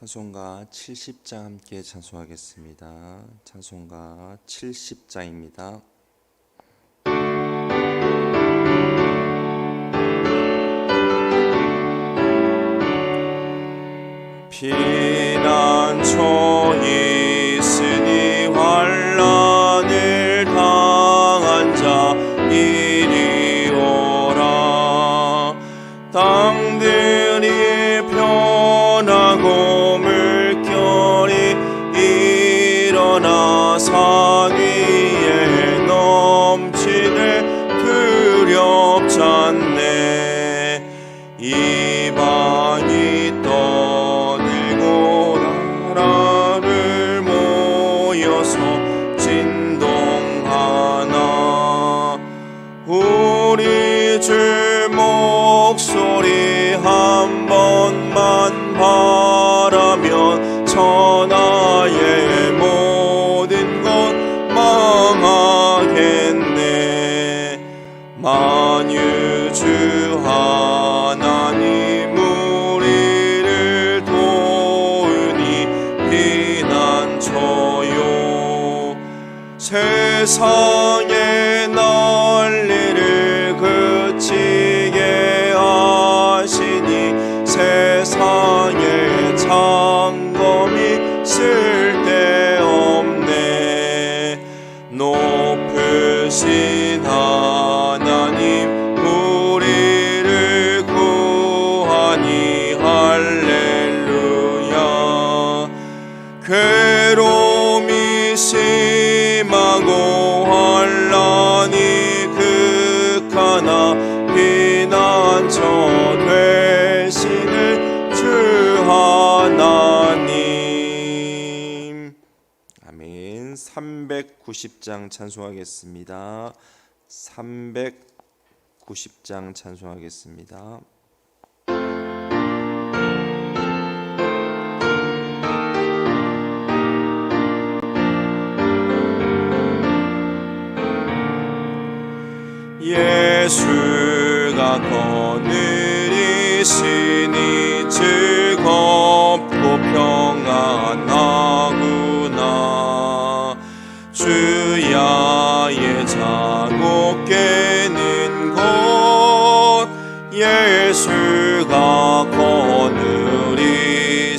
찬송가 70장 함께 찬송하겠습니다. 찬송가 70장입니다. Yeah. 세상에 390장 찬송하겠습니다. 390장 찬송하겠습니다. 예수가 거느리시니 즐거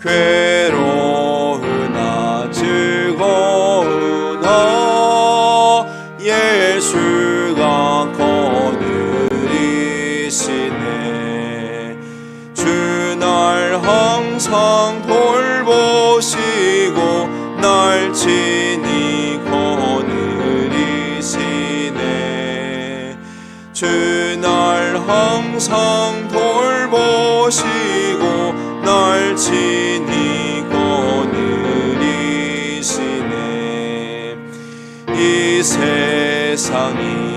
que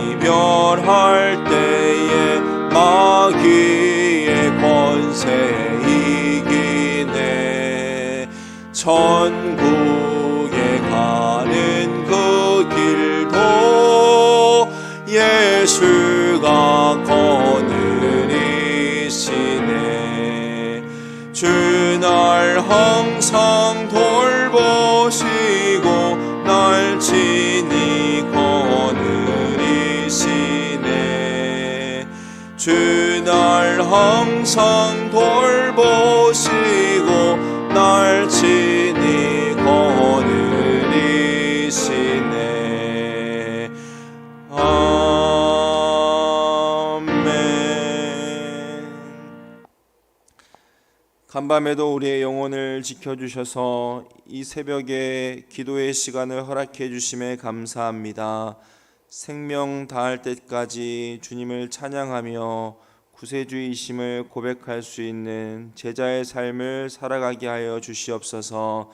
이별할 때에 마귀의 권세 이기네. 천국에 가는 그 길도 예수가 거느리시네. 주날 항상 항상 돌보시고 날 친히 거느리시네 아멘 간밤에도 우리의 영혼을 지켜주셔서 이 새벽에 기도의 시간을 허락해 주심에 감사합니다. 생명 다할 때까지 주님을 찬양하며 구세주이심을 고백할 수 있는 제자의 삶을 살아가게 하여 주시옵소서.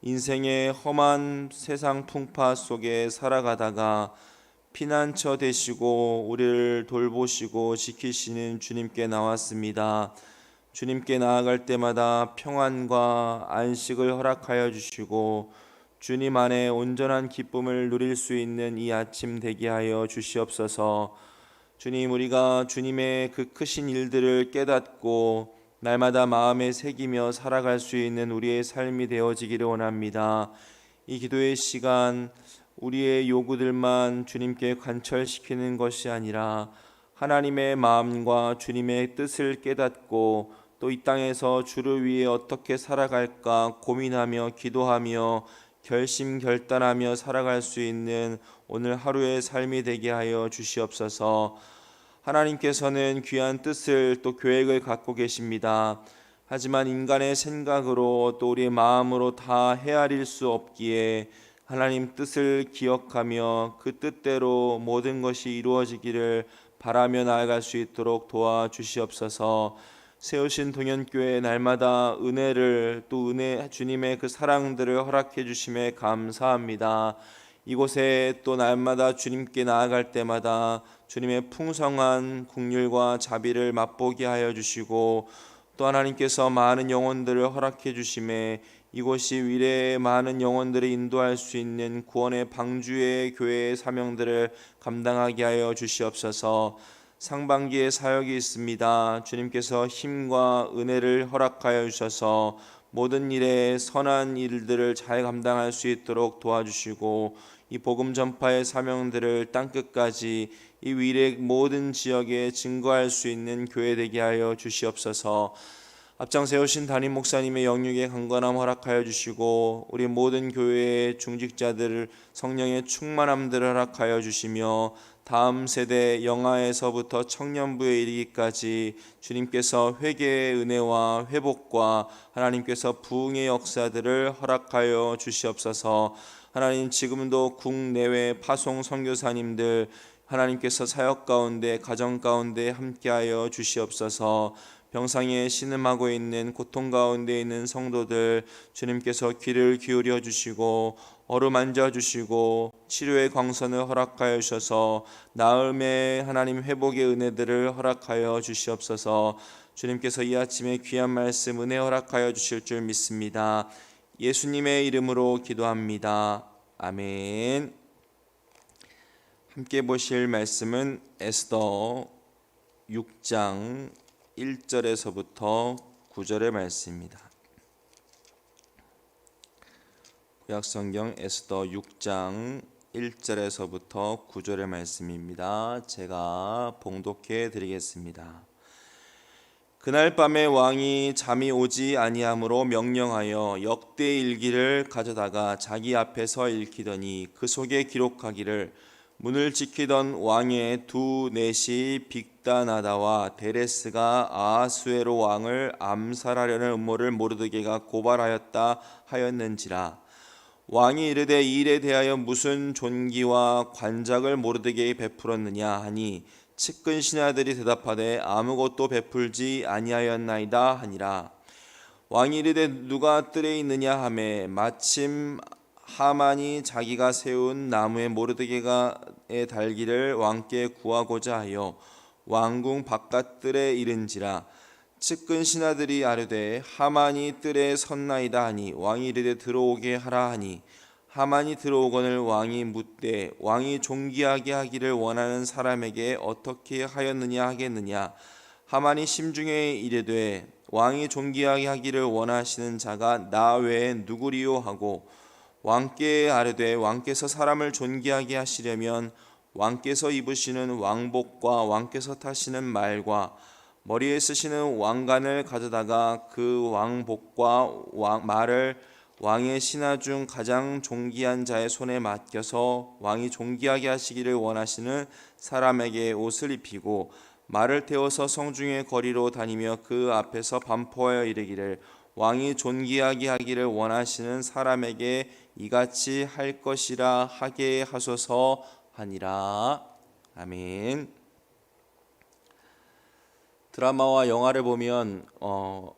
인생의 험한 세상 풍파 속에 살아가다가 피난처 되시고 우리를 돌보시고 지키시는 주님께 나왔습니다. 주님께 나아갈 때마다 평안과 안식을 허락하여 주시고 주님 안에 온전한 기쁨을 누릴 수 있는 이 아침 되게 하여 주시옵소서. 주님 우리가 주님의 그 크신 일들을 깨닫고 날마다 마음에 새기며 살아갈 수 있는 우리의 삶이 되어지기를 원합니다. 이 기도의 시간 우리의 요구들만 주님께 관철시키는 것이 아니라 하나님의 마음과 주님의 뜻을 깨닫고 또 이 땅에서 주를 위해 어떻게 살아갈까 고민하며 기도하며 결심 결단하며 살아갈 수 있는 오늘 하루의 삶이 되게 하여 주시옵소서. 하나님께서는 귀한 뜻을 또 계획을 갖고 계십니다. 하지만 인간의 생각으로 또 우리의 마음으로 다 헤아릴 수 없기에 하나님 뜻을 기억하며 그 뜻대로 모든 것이 이루어지기를 바라며 나아갈 수 있도록 도와주시옵소서. 세우신 동현교회 날마다 은혜를 또 은혜 주님의 그 사랑들을 허락해 주심에 감사합니다. 이곳에 또 날마다 주님께 나아갈 때마다 주님의 풍성한 국률과 자비를 맛보게 하여 주시고 또 하나님께서 많은 영혼들을 허락해 주심에 이곳이 위례의 많은 영혼들을 인도할 수 있는 구원의 방주의 교회의 사명들을 감당하게 하여 주시옵소서. 상반기에 사역이 있습니다. 주님께서 힘과 은혜를 허락하여 주셔서 모든 일에 선한 일들을 잘 감당할 수 있도록 도와주시고 이 복음 전파의 사명들을 땅 끝까지 이 위례 모든 지역에 증거할 수 있는 교회 되게 하여 주시옵소서. 앞장 세우신 담임 목사님의 영육에 강건함 허락하여 주시고 우리 모든 교회의 중직자들 성령의 충만함들을 허락하여 주시며 다음 세대 영아에서부터 청년부에 이르기까지 주님께서 회개의 은혜와 회복과 하나님께서 부흥의 역사들을 허락하여 주시옵소서. 하나님 지금도 국내외 파송 선교사님들 하나님께서 사역 가운데 가정 가운데 함께하여 주시옵소서. 병상에 신음하고 있는 고통 가운데 있는 성도들 주님께서 귀를 기울여 주시고 어루만져 주시고 치료의 광선을 허락하여 주셔서 나음의 하나님 회복의 은혜들을 허락하여 주시옵소서. 주님께서 이 아침에 귀한 말씀 은혜 허락하여 주실 줄 믿습니다. 예수님의 이름으로 기도합니다. 아멘. 함께 보실 말씀은 에스더 6장 1절에서부터 9절의 말씀입니다. 구약 성경 에스더 6장 1절에서부터 9절의 말씀입니다. 제가 봉독해 드리겠습니다. 그날 밤에 왕이 잠이 오지 아니함으로 명령하여 역대 일기를 가져다가 자기 앞에서 읽히더니 그 속에 기록하기를 문을 지키던 왕의 두 넷이 빅다나다와 데레스가 아하수에로 왕을 암살하려는 음모를 모르드게가 고발하였다 하였는지라. 왕이 이르되 이 일에 대하여 무슨 존귀와 관작을 모르드게에 베풀었느냐 하니 측근 신하들이 대답하되 아무것도 베풀지 아니하였나이다 하니라. 왕이 이르되 누가 뜰에 있느냐 하매 마침 하만이 자기가 세운 나무에 모르드게가의 달기를 왕께 구하고자 하여 왕궁 바깥뜰에 이른지라. 측근 신하들이 아뢰되 하만이 뜰에 섰나이다 하니 왕이 이르되 들어오게 하라 하니. 하만이 들어오거늘 왕이 묻되 왕이 존귀하게 하기를 원하는 사람에게 어떻게 하였느냐 하겠느냐. 하만이 심중에 이르되 왕이 존귀하게 하기를 원하시는 자가 나 외에 누구리요 하고 왕께 아뢰되 왕께서 사람을 존귀하게 하시려면 왕께서 입으시는 왕복과 왕께서 타시는 말과 머리에 쓰시는 왕관을 가져다가 그 왕복과 왕, 말을 왕의 신하 중 가장 존귀한 자의 손에 맡겨서 왕이 존귀하게 하시기를 원하시는 사람에게 옷을 입히고 말을 태워서 성중의 거리로 다니며 그 앞에서 반포하여 이르기를 왕이 존귀하게 하기를 원하시는 사람에게 이같이 할 것이라 하게 하소서 하니라 아멘. 드라마와 영화를 보면 어,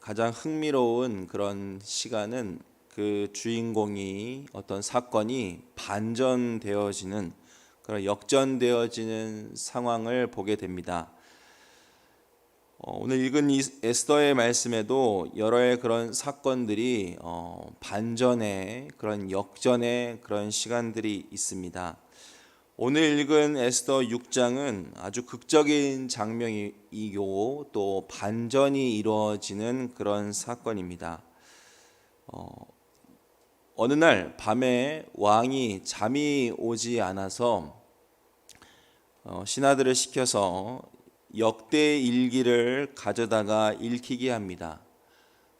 가장 흥미로운 그런 시간은 그 주인공이 어떤 사건이 반전되어지는 그런 역전되어지는 상황을 보게 됩니다. 어, 오늘 읽은 이 에스더의 말씀에도 여러의 그런 사건들이 어, 반전의 그런 역전의 그런 시간들이 있습니다. 오늘 읽은 에스더 6장은 아주 극적인 장면이고 또 반전이 이루어지는 그런 사건입니다. 어, 어느 날 밤에 왕이 잠이 오지 않아서 어, 신하들을 시켜서 역대 일기를 가져다가 읽히게 합니다.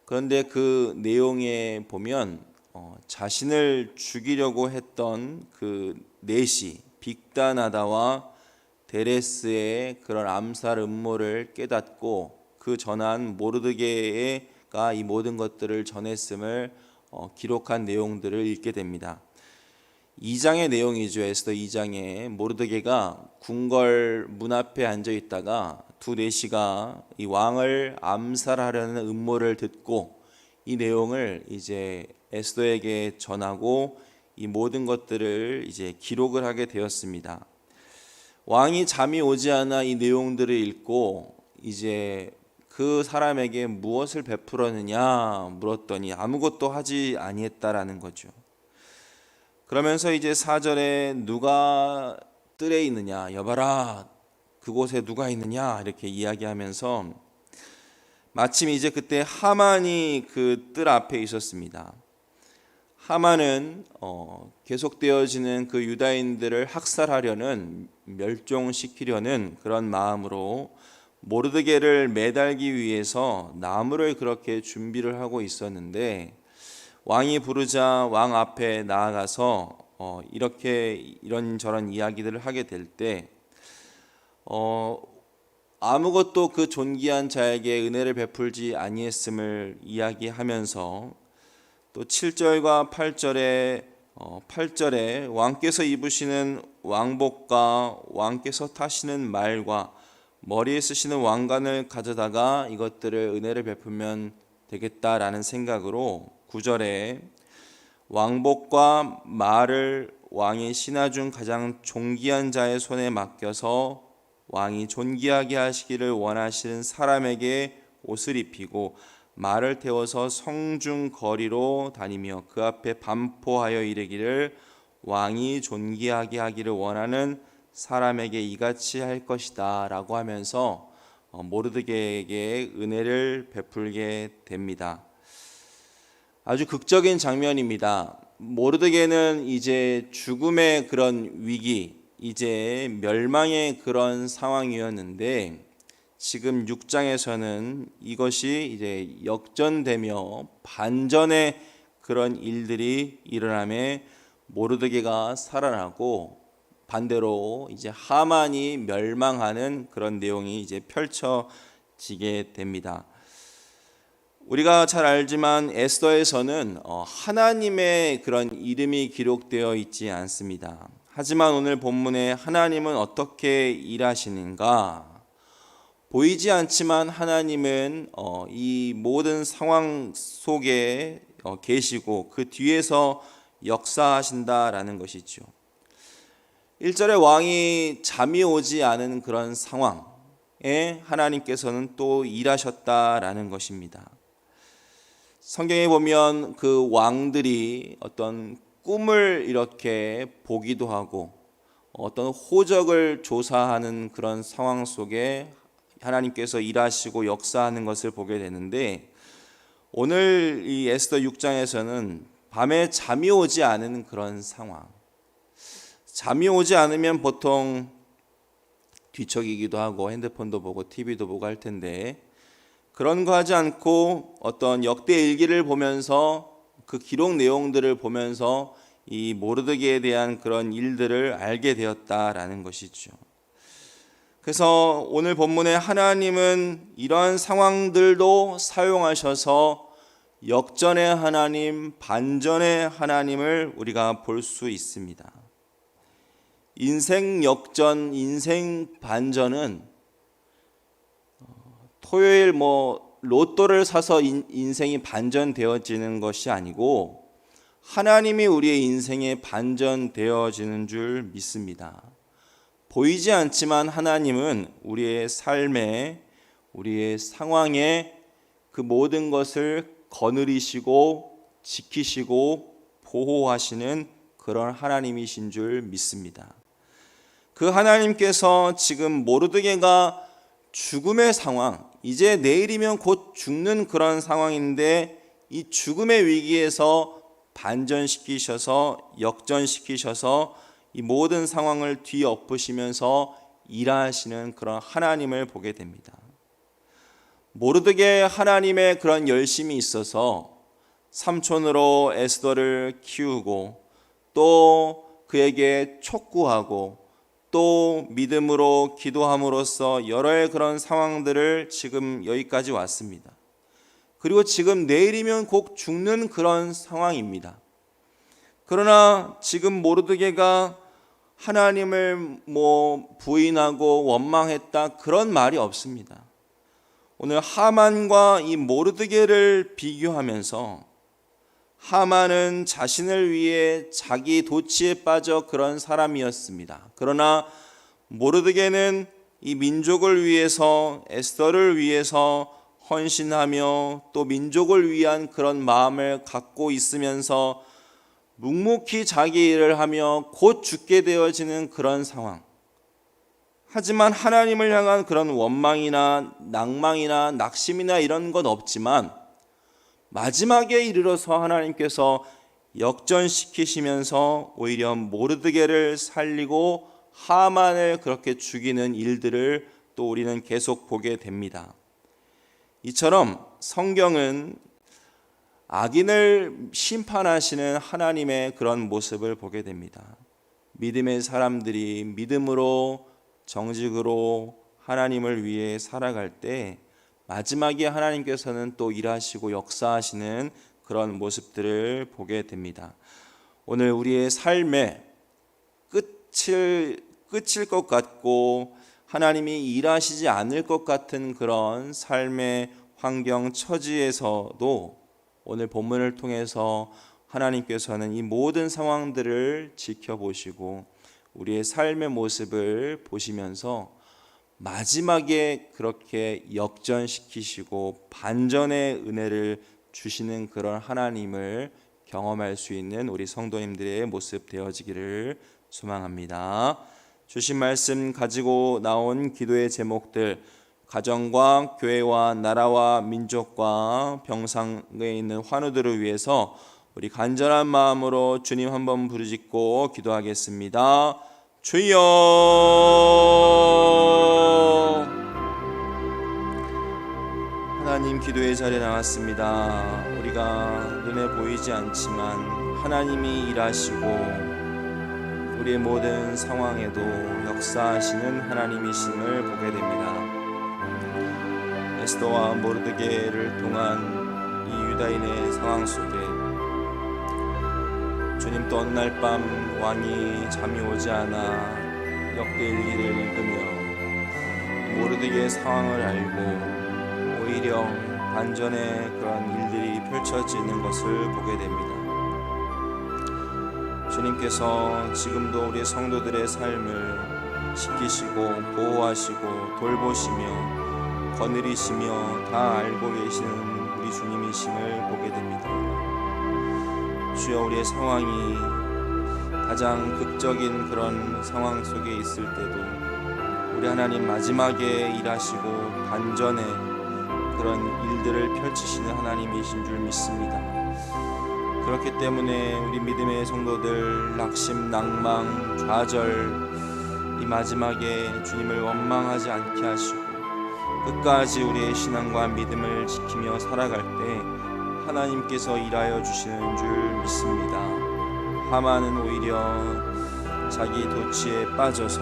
그런데 그 내용에 보면 어, 자신을 죽이려고 했던 그 넷이 빅다나다와 데레스의 그런 암살 음모를 깨닫고 그 전한 모르드게가 이 모든 것들을 전했음을 어, 기록한 내용들을 읽게 됩니다. 2장의 내용이죠. 에스더 2장에 모르드게가 궁궐 문 앞에 앉아 있다가 두 내시가 이 왕을 암살하려는 음모를 듣고 이 내용을 이제 에스더에게 전하고 이 모든 것들을 이제 기록을 하게 되었습니다. 왕이 잠이 오지 않아 이 내용들을 읽고 이제 그 사람에게 무엇을 베풀었느냐 물었더니 아무것도 하지 아니했다라는 거죠. 그러면서 이제 4절에 누가 뜰에 있느냐 여봐라 그곳에 누가 있느냐 이렇게 이야기하면서 마침 이제 그때 하만이 그 뜰 앞에 있었습니다. 하만은 어, 계속되어지는 그 유다인들을 학살하려는 멸종시키려는 그런 마음으로 모르드게를 매달기 위해서 나무를 그렇게 준비를 하고 있었는데 왕이 부르자 왕 앞에 나아가서 어, 이렇게 이런저런 이야기들을 하게 될 때 어, 아무것도 그 존귀한 자에게 은혜를 베풀지 아니했음을 이야기하면서 또 7절과 8절에 어, 8절에 왕께서 입으시는 왕복과 왕께서 타시는 말과 머리에 쓰시는 왕관을 가져다가 이것들을 은혜를 베풀면 되겠다라는 생각으로 9절에 왕복과 말을 왕의 신하 중 가장 존귀한 자의 손에 맡겨서 왕이 존귀하게 하시기를 원하시는 사람에게 옷을 입히고 말을 태워서 성중 거리로 다니며 그 앞에 반포하여 이르기를 왕이 존귀하게 하기를 원하는 사람에게 이같이 할 것이다라고 하면서 어, 모르드게에게 은혜를 베풀게 됩니다. 아주 극적인 장면입니다. 모르드게는 이제 죽음의 그런 위기, 이제 멸망의 그런 상황이었는데 지금 6장에서는 이것이 이제 역전되며 반전의 그런 일들이 일어남에 모르드게가 살아나고 반대로 이제 하만이 멸망하는 그런 내용이 이제 펼쳐지게 됩니다. 우리가 잘 알지만 에스더에서는 어, 하나님의 그런 이름이 기록되어 있지 않습니다. 하지만 오늘 본문에 하나님은 어떻게 일하시는가? 보이지 않지만 하나님은 어, 이 모든 상황 속에 어, 계시고 그 뒤에서 역사하신다라는 것이죠. 1절에 왕이 잠이 오지 않은 그런 상황에 하나님께서는 또 일하셨다라는 것입니다. 성경에 보면 그 왕들이 어떤 꿈을 이렇게 보기도 하고 어떤 호적을 조사하는 그런 상황 속에 하나님께서 일하시고 역사하는 것을 보게 되는데 오늘 이 에스더 6장에서는 밤에 잠이 오지 않은 그런 상황. 잠이 오지 않으면 보통 뒤척이기도 하고 핸드폰도 보고 TV도 보고 할 텐데 그런 거 하지 않고 어떤 역대 일기를 보면서 그 기록 내용들을 보면서 이 모르드게에 대한 그런 일들을 알게 되었다라는 것이죠. 그래서 오늘 본문에 하나님은 이러한 상황들도 사용하셔서 역전의 하나님, 반전의 하나님을 우리가 볼 수 있습니다. 인생 역전, 인생 반전은 어, 토요일 뭐 로또를 사서 인, 인생이 반전되어지는 것이 아니고 하나님이 우리의 인생에 반전되어지는 줄 믿습니다. 보이지 않지만 하나님은 우리의 삶에 우리의 상황에 그 모든 것을 거느리시고 지키시고 보호하시는 그런 하나님이신 줄 믿습니다. 그 하나님께서 지금 모르드게가 죽음의 상황, 이제 내일이면 곧 죽는 그런 상황인데 이 죽음의 위기에서 반전시키셔서 역전시키셔서 이 모든 상황을 뒤엎으시면서 일하시는 그런 하나님을 보게 됩니다. 모르드게 하나님의 그런 열심이 있어서 삼촌으로 에스더를 키우고 또 그에게 촉구하고 또 믿음으로 기도함으로써 여러의 그런 상황들을 지금 여기까지 왔습니다. 그리고 지금 내일이면 곧 죽는 그런 상황입니다. 그러나 지금 모르드게가 하나님을 뭐 부인하고 원망했다 그런 말이 없습니다. 오늘 하만과 이 모르드게를 비교하면서 하만은 자신을 위해 자기 도치에 빠져 그런 사람이었습니다. 그러나 모르드게는 이 민족을 위해서 에스더를 위해서 헌신하며 또 민족을 위한 그런 마음을 갖고 있으면서 묵묵히 자기 일을 하며 곧 죽게 되어지는 그런 상황. 하지만 하나님을 향한 그런 원망이나 낭망이나 낙심이나 이런 건 없지만 마지막에 이르러서 하나님께서 역전시키시면서 오히려 모르드게를 살리고 하만을 그렇게 죽이는 일들을 또 우리는 계속 보게 됩니다. 이처럼 성경은 악인을 심판하시는 하나님의 그런 모습을 보게 됩니다. 믿음의 사람들이 믿음으로 정직으로 하나님을 위해 살아갈 때 마지막에 하나님께서는 또 일하시고 역사하시는 그런 모습들을 보게 됩니다. 오늘 우리의 삶의 끝을 끝일 것 같고 하나님이 일하시지 않을 것 같은 그런 삶의 환경 처지에서도 오늘 본문을 통해서 하나님께서는 이 모든 상황들을 지켜보시고 우리의 삶의 모습을 보시면서 마지막에 그렇게 역전시키시고 반전의 은혜를 주시는 그런 하나님을 경험할 수 있는 우리 성도님들의 모습 되어지기를 소망합니다. 주신 말씀 가지고 나온 기도의 제목들 가정과 교회와 나라와 민족과 병상에 있는 환우들을 위해서 우리 간절한 마음으로 주님 한번 부르짖고 기도하겠습니다. 주여 하나님 기도의 자리에 나왔습니다. 우리가 눈에 보이지 않지만 하나님이 일하시고 우리의 모든 상황에도 역사하시는 하나님이심을 보게 됩니다. 에스더와 모르드게를 통한 이 유다인의 상황 속에 주님 또 어느 날 밤 왕이 잠이 오지 않아 역대 일기를 읽으며 모르드게의 상황을 알고 오히려 반전의 그런 일들이 펼쳐지는 것을 보게 됩니다. 주님께서 지금도 우리 성도들의 삶을 지키시고 보호하시고 돌보시며 거느리시며 다 알고 계시는 우리 주님이심을 보게 됩니다. 주여 우리의 상황이 가장 극적인 그런 상황 속에 있을 때도 우리 하나님 마지막에 일하시고 반전에 그런 일들을 펼치시는 하나님이신 줄 믿습니다. 그렇기 때문에 우리 믿음의 성도들 낙심, 낭망, 좌절 이 마지막에 주님을 원망하지 않게 하시고 끝까지 우리의 신앙과 믿음을 지키며 살아갈 때 하나님께서 일하여 주시는 줄 믿습니다. 하만은 오히려 자기 도치에 빠져서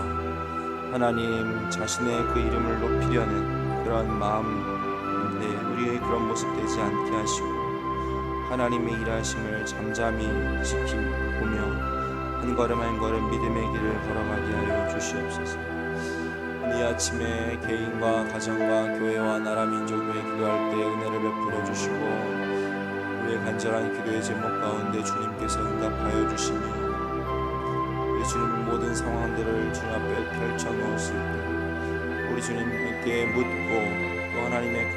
하나님 자신의 그 이름을 높이려는 그런 우리의 그런 모습 되지 않게 하시고 하나님의 일하심을 잠잠히 지키보며 한 걸음 한 걸음 믿음의 길을 걸어가게 하여 주시옵소서. 이 아침에 개인과 가정과 교회와 나라 민족을 기도할 때 은혜를 베풀어 주시고 우리의 간절한 기도의 제목 가운데 주님께서 응답하여 주시며 우리 주님 모든 상황들을 주님 앞에 펼쳐 놓았을 때 우리 주님께 묻고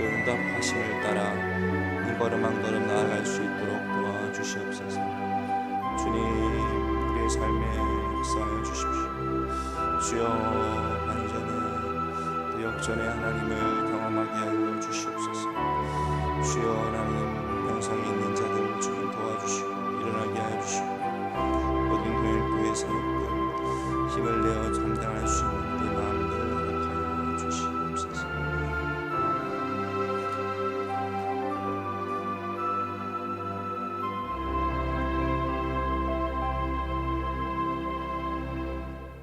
응답하심을 따라 한 걸음 한 걸음 나아갈 수 있도록 도와주시옵소서. 주님 우리의 삶에 역사하여 주십시오. 주여 반전에 또 역전의 하나님을 경험하게 하여 주시옵소서. 주여 하나님